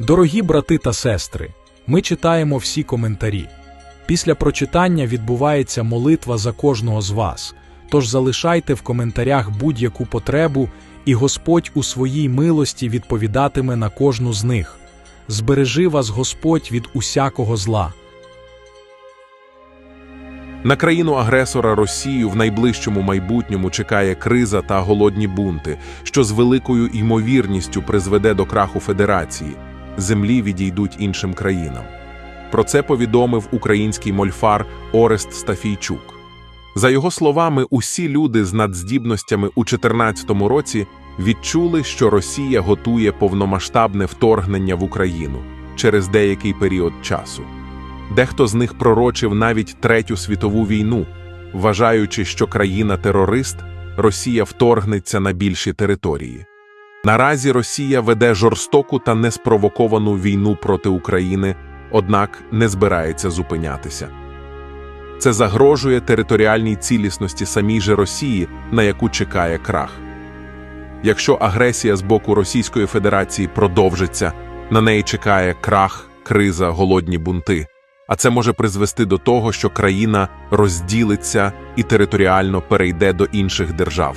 Дорогі брати та сестри, ми читаємо всі коментарі. Після прочитання відбувається молитва за кожного з вас. Тож залишайте в коментарях будь-яку потребу, і Господь у своїй милості відповідатиме на кожну з них. Збережи вас Господь від усякого зла. На країну-агресора Росію в найближчому майбутньому чекає криза та голодні бунти, що з великою ймовірністю призведе до краху Федерації. Землі відійдуть іншим країнам. Про це повідомив український мольфар Орест Стафійчук. За його словами, усі люди з надздібностями у 2014 році відчули, що Росія готує повномасштабне вторгнення в Україну через деякий період часу. Дехто з них пророчив навіть Третю світову війну, вважаючи, що країна-терорист Росія вторгнеться на більші території. Наразі Росія веде жорстоку та неспровоковану війну проти України, однак не збирається зупинятися. Це загрожує територіальній цілісності самій же Росії, на яку чекає крах. Якщо агресія з боку Російської Федерації продовжиться, на неї чекає крах, криза, голодні бунти. А це може призвести до того, що країна розділиться і територіально перейде до інших держав.